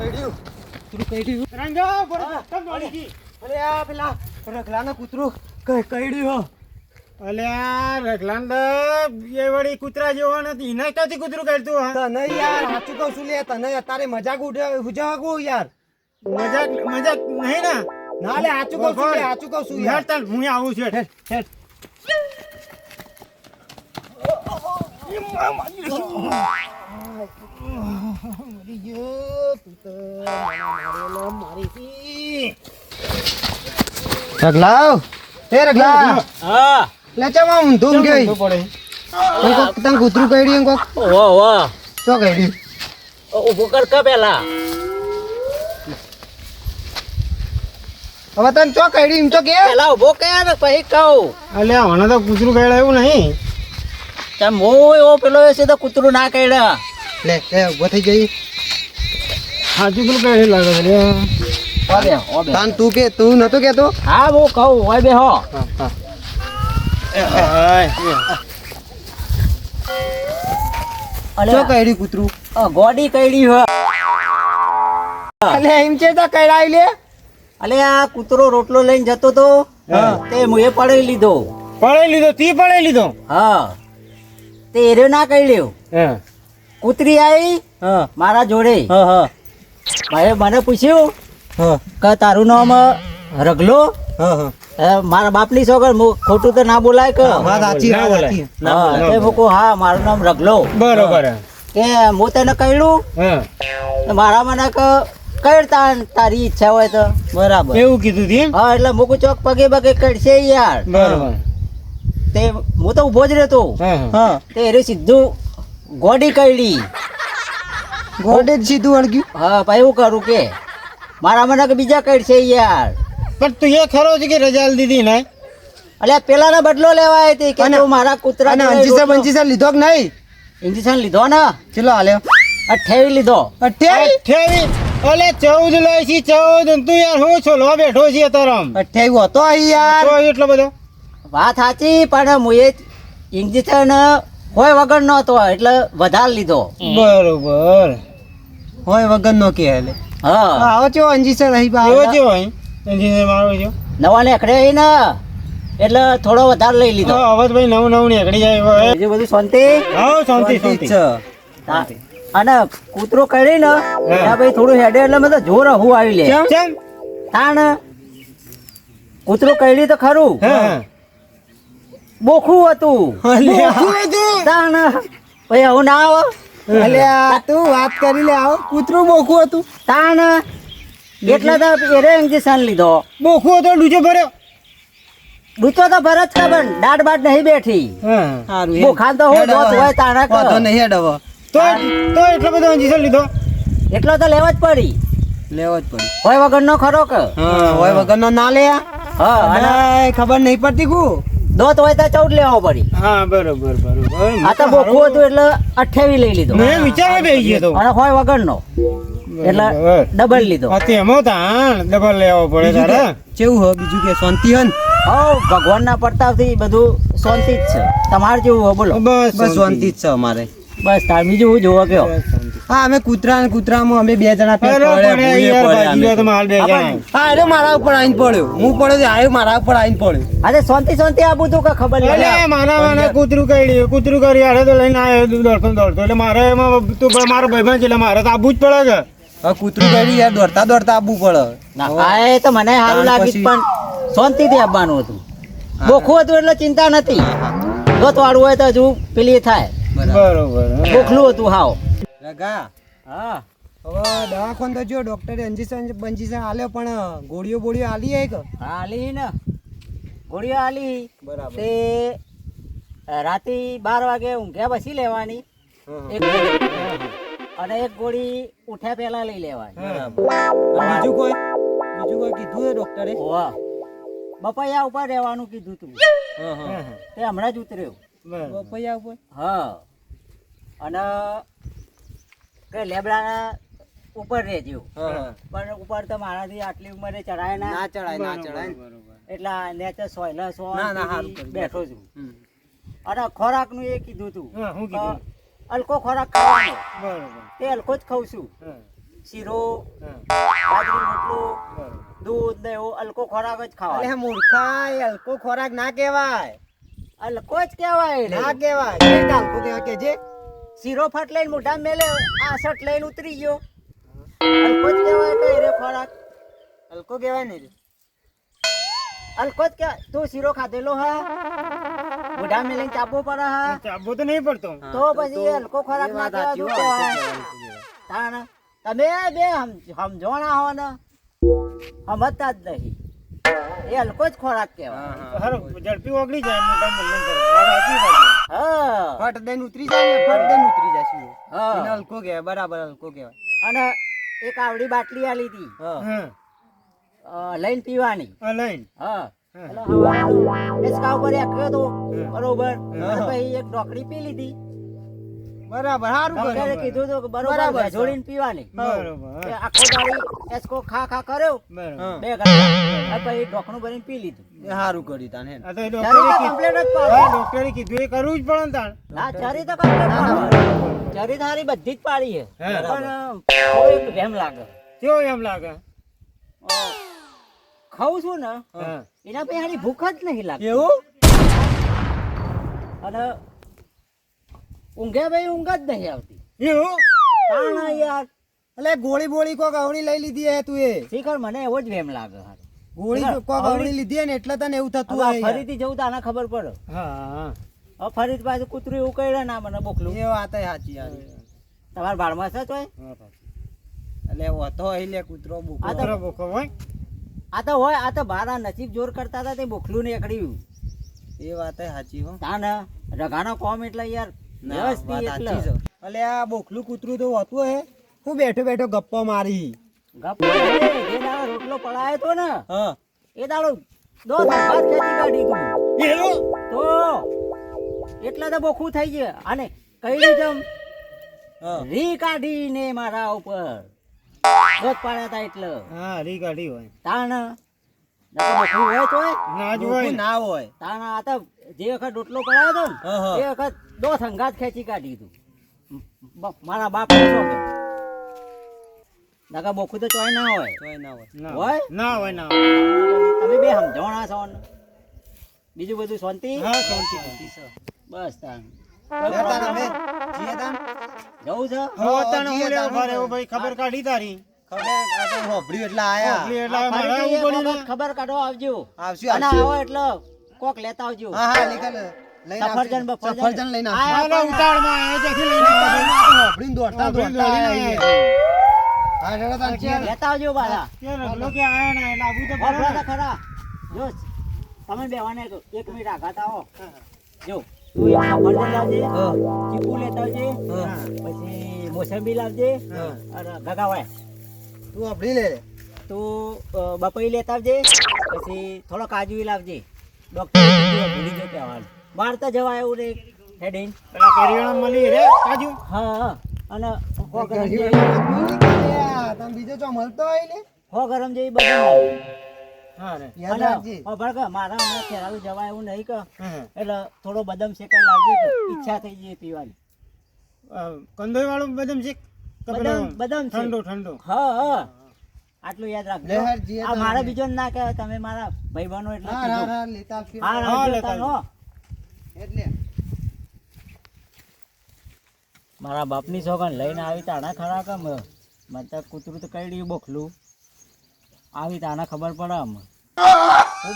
કઈડ્યું કૂતરું કઈડ્યું રંગા બરોબર તમ દોડી ગઈ અરે આ પેલા રખલાના કૂતરું કઈ કઈડ્યું અલે આ રખલાંડ એ વળી કૂતરા જેવો નથી એને ક્યાંથી કૂતરું કાઢતું હા તને યાર સાચું કહું છું લે તને અત્યારે મજાક ઉજાગો યાર મજાક મજાક નહીં ને ના લે સાચું કહું છું સાચું કહું છું યાર તાર હું આવું છું હેઠ. હેડ. મરી ગયો તું તો મારેલો મારી રગલાવ. એ રગલાવ. હા. લે ચમ આમ ધૂમ ગઈ? એમ કોક તને કૂતરું કઈડ્યું એમ કોક? વો વો શું કઈડ્યું? ઊભો કર કે પેલા. હવે તને ચો કઈડ્યું એમ? તો કે? પેલા ઊભો કર પછી કહું. અલે મને તો કૂતરું કાઢ્યા નહીં. તેમ હું એવો પેલો છે તો કૂતરું ના કાઢ્યા લે લે ઊભો થઈ જઈ સાચું પેલું કાઢી લાગે છે તાન તું કે તું નતો કેતો? હા હું કહું હોય બે હો. અલે ચો કઈડ્યું કૂતરું? ગોડી કઈડી હો. અલે એમ છે તો કઈડાઈ લે. અલે આ કૂતરો રોટલો લઈને જતો તો હા. તે મુએ પડી લીધો. પડાઈ લીધો તી પડાઈ લીધો? હા. તે એર્યો ના કઈડ્યો હા. કૂતરી આવી હા. મારા જોડે. હા હા. ભાઈ મને પૂછ્યું કે તારું નામ રગલો હા હા. એ મારા બાપની સોગર ખોટું તો ના બોલાય કે? સાચી ના બોલાય. હા મારું નામ રગલો બરોબર. કે હું તને કહ્યું મારા મને કે કઈ તાર તારી ઈચ્છા હોય તો. બરાબર. એવું કીધું તી હા એટલે મૂકું ચોક પગે પગે કડશે યાર. બરોબર. તે હું તો ઊભો જ રહેતો. હા હા. હા તે એરે સીધું ગોડી કઈડી ગોડે જ સીધું અણગ્યું. હા ભાઈ હું કરું કે મારા મને કે બીજા કડશે યાર. પણ તું એ ખરો છે કે રજા દીધી ને? અલ્યા પેલાનો બદલો લેવા આવી હતી કે મારા કૂતરા ને અંજીસર બંજીસર લીધો કે નહીં? ઇન્જેક્શન લીધો ને? કેટલો હાલ્યો અઠ્યાવી લીધો. અઠ્યાવી અઠ્યાવી ઓલે ચૌદ લઈ છી ચૌદ. તું યાર હું છો? લો બેઠો છે તરમ અઠ્યાવી હતો અહીં યાર. તો એટલો બધો? વાત સાચી પણ મુએ ઇન્જેક્શન હોય વગર નહોતો એટલે વધારે લીધો. બરોબર. હોય વગર નો કે હાલે હા. આવો છો અંજી સર અહીં બા આવો છો અહીં. સર મારો છો નવા ને અખડે ને એટલે થોડો વધારે લઈ લીધો. હા અવાજ ભાઈ નવું નવું અકડી જાય હવે. બીજું બધું શાંતિ? હા શાંતિ શાંતિ છે. અને કૂતરો કરી ને ત્યાં ભાઈ થોડું હેડે એટલે મતલબ જોર હું આવી લે. કેમ? તાણ કૂતરો કરી તો ખરું. હા બોખું હતું. તાણ ભાઈ આવું ના આવે. અલ્યા તું વાત કરી લે આવો. કૂતરું બોખું હતું. તાણ એટલા તો એરે ઇન્જેક્શન લીધો. બોખું હતો ડૂચો ભર્યો. ડૂચો તો ભરત ખબર દાઢ બાટ નહીં બેઠી. સારું તો હોય, દોત હોય તાણા તો. નહીં અડવો તો તો એટલો બધો ઇન્જેક્શન લીધો? એટલો તો લેવા જ પડી. લેવો જ પડી. હોય વગર નો ખરો કે? હોય વગર નો ના લે હા અને ખબર નહીં પડતી કુ? દોત હોય તો ચૌદ લેવો પડી. હા બરોબર બરોબર. આ તો બોખું હતું એટલે અઠ્યાવી લઈ લીધો. મેં વિચારવા બેસી ગયો તો. અને હોય વગરનો. એટલે ડબલ લીધો. તેમાં તાણ ડબલ લેવો પડે બીજું તારે. કે કેવું હો? બીજું કે શાંતિ હન હવ ભગવાનના પ્રતાપથી બધું શાંતિ જ છે. તમારે જેવું બોલો. બસ બસ શાંતિ જ છે અમારે. બસ તાર બીજું હું જોવા કયો હા અમે કૂતરા ને કૂતરામાં અમે બે જણા અરે હા અરે મારા ઉપર આવીને પડ્યો. હું પડ્યો આવ્યો આયો મારા ઉપર આવીને પડ્યો. અરે શાંતિ શાંતિ આપું તું કે ખબર નહીં. એટલે મારા મને કૂતરું કરી કૂતરું કરી હારે તો લઈને આવ્યો દોડતો દોડતો. એટલે મારે એમાં તું પણ મારો ભાઈબંધ છે એટલે મારે તો આબુ જ પડે કે. હવે કૂતરું કરી યાર દોડતા દોડતા આવવું પડે. ના એ તો મને સારું પછી- પણ શાંતિથી આપવાનું હતું. બોખું હતું એટલે ચિંતા નથી. દોત વાળું હોય તો હજુ પેલી થાય. બરાબર. બરોબર બોખલું હતું હાવ. લગા હા. હવે દવાખાન તો જો ડોક્ટરે અંજીસન બંજીસન આલ્યો પણ ગોળીઓ બોળીઓ આલી હે ને. ગોળીઓ હાલી બરાબર. તે રાતે બાર વાગે ઊંઘ્યા પછી લેવાની. એક અને એક ગોળી ઉઠ્યા પહેલા લઈ લેવાની. બીજું કોઈ? બીજું કોઈ કીધું હે ડોક્ટરે બપૈયા ઉપર રહેવાનું કીધું તું. તે હમણાં જ ઉતર્યું. બપૈયા ઉપર? હા. અને કે લેબડાના ઉપર રહેજો પણ ઉપર તો મારાથી આટલી ઉંમરે ચડાય ના. ના ચડાય ના ચડાય એટલે નેચર સોયલા સો ના, ના, હારું કર્યું. બેઠો છું. અને ખોરાકનું એ કીધું તું. હા, હું કીધું? અ, હલકો ખોરાક ખાવાનો. બરોબર. તે અલકો જ ખાઉં છું. શીરો બાજરી રોટલું દૂધ ને એવો અલકો ખોરાક જ ખાવા મૂર્ખા એ અલકો ખોરાક ના કહેવાય. અલકો જ કહેવાય ના કહેવાય. રીતે કહેવાય? કે જે શીરો ફટ લઈને મોઢા મેલે આ શર્ટ લઈને ઉતરી ગયો. અલકો જ કહેવાય કઈ રે ખોરાક? હલકો કહેવાય ને રે. હલકો જ કહેવાય. તું શીરો ખાધેલો હા? મોઢા મેલે ચાબો પડે હા? ચાબો તો નહીં પડતો. તો પછી હલકો ખોરાકમાં ના કહેવાય. તાણ તમે બે સમજોણા હો ને સમજતા જ નહીં. એ હલકો જ ખોરાક કહેવાય હા, હા. ઝડપી ઓગળી જાય મોટા મલ્લમ કરે. વાત હા ફટ દઈને ઉતરી જાય ફટ દઈને ઉતરી જાય શીરો. હા. એને હલકો કહેવાય બરાબર હલકો કહેવાય અને એક આવડી બાટલી આલી હતી હા. લઈને પીવાની લઈને. હા. એટલે હવારનો હિંચકા ઉપર રાખ્યો હતો બરોબર. પછી એક ડોકડી પી લીધી બરાબર સારું કર્યું. કીધું તો બરોબર બરાબર જોડીને પીવાની. બરોબર, આખો દાડી એસકો ખા ખા કર્યો. બે ઘંટા. પછી ઢોકણું ભરીને પી લીધું. એ સારું કર્યું તાને ડોક્ટરે કીધું- એ કરવું જ પડે તાણ. ના ચરી તો ચરી તારી બધી જ પાડી છે. પણ એમ લાગે. કેવો એમ લાગે? ખાઉં છું ને એના પછી હારી ભૂખ જ નહીં લાગતી. એવું? અને ઊંઘે ભાઈ ઊંઘ જ નહીં આવતી. એવું? તાણ યાર. એટલે ગોળી બોળી કોક અવળી લઈ લીધી હે તું એ. શીખર મને એવો જ વેમ લાગે હારી. ગોળી કોક અવળી લીધી ને એટલે તને એવું થતું હોય ફરીથી જવું તો આને ખબર પડે. હા. હા ફરીથી પાછું કૂતરું એવું કહે ના મને બોકલું. એ વાત સાચી યાર. તમારા બાળમાં છે તોય? એટલે હોતો હોય લે કૂતરો બોકરો આ તો- બરોબર બોકો હોય? આ તો હોય આ તો બારા નસીબ જોર કરતા હતા તે બોખલું ને એકડ્યું એ વાત સાચી હો. તાને રગાનો કોમ એટલે યાર. ના. અલે આ બોખલું કૂતરું તો હોતું હે. હું બેઠો બેઠો ગપ્પા મારી ગપ્પો એ દાડો રોટલો પડાયો તો ને? હા. એ દાડો દો ભાત ખેતી કાઢી તું. એનો તો એટલે તો બોખું થઈ ગયું. અને કઈ જમ રી કાઢીને મારા ઉપર. ગોત પાડ્યા હતા એટલે. હા રી કાઢી હોય. તાણ. બોખું હોય તોય. ના જ હોય ના હોય. તાણ આ તો જે વખત રોટલો પડાયો હતો. ને એ વખત દો સંગાત ખેંચી કાઢી દીધું. મારા બાપ નો બોખું તો ચોય ના હોય. તોય ના હોય. ના હોય? ના હોય ના હોય. તમે બે સમજણા છો બીજું બધું શાંતિ? હા શાંતિ બસ તાન. જવું છે? ખબર કાઢી તારી. ખબર? એટલે આયા. એટલે ખબર કાઢો આવજો. આવશું અને આવો એટલે કોક લેતા આવજો. હા હા લીધા લઈને સફરજન સફરજન લઈને આવશું. આ- મારા ઉતાળમાં એ જેથી લઈને આવજો દોડતા દોડતા. હા. લેતા આવજો બાલા. ક્યાં રગલો કે આયા ને એટલે આવું તો. તો ખરા જો તમે બેવાને એક મિનિટ આઘાતા આવો. જો તું એક સફરજન લાવજે હા. ચીકુ લેતા આવજે. પછી મોસંબી લાવજે. હા. અને ગગાવાય. તું હોભળી લે. તું બપઈ લેતા આવજે. પછી થોડો કાજુ લાવજે. ડોક્ટર ભૂલી ગયો કહેવાનું બહાર તો જવાય એવું નહીં. હેડીન પેલા કરિયાણા મળી રે કાજુ? હા હા. અને હો ગરમ જેવી વાળી મજબૂરી કરે આ. તને બીજો ચો મળતો હોય ને? હો ગરમ જેવી બધું હા રે. યાદ રાખજે. હો ભડકા, મારા હમણાં ખેરાલુ જવાય એવું નહીં કે. એટલે થોડો બદામ શેકાઈ લાવજે ઈચ્છા થઈ જાય પીવાની. કંદોઈ વાળું બદામ શેક? બદામ. ઠંડુ ઠંડુ. હા હા. આટલું યાદ રાખજો. આ મારા બીજો ના કે તમે મારા ભાઈબંધો એટલે હા હા હા લેતા. હા હા, લેતા નો એટલે. મારા બાપની સોગન લઈને આવી તાણા ખરા કમ મને તો કૂતરું તો કઈ બોખલું. આવી તાના ખબર પડે આમ શું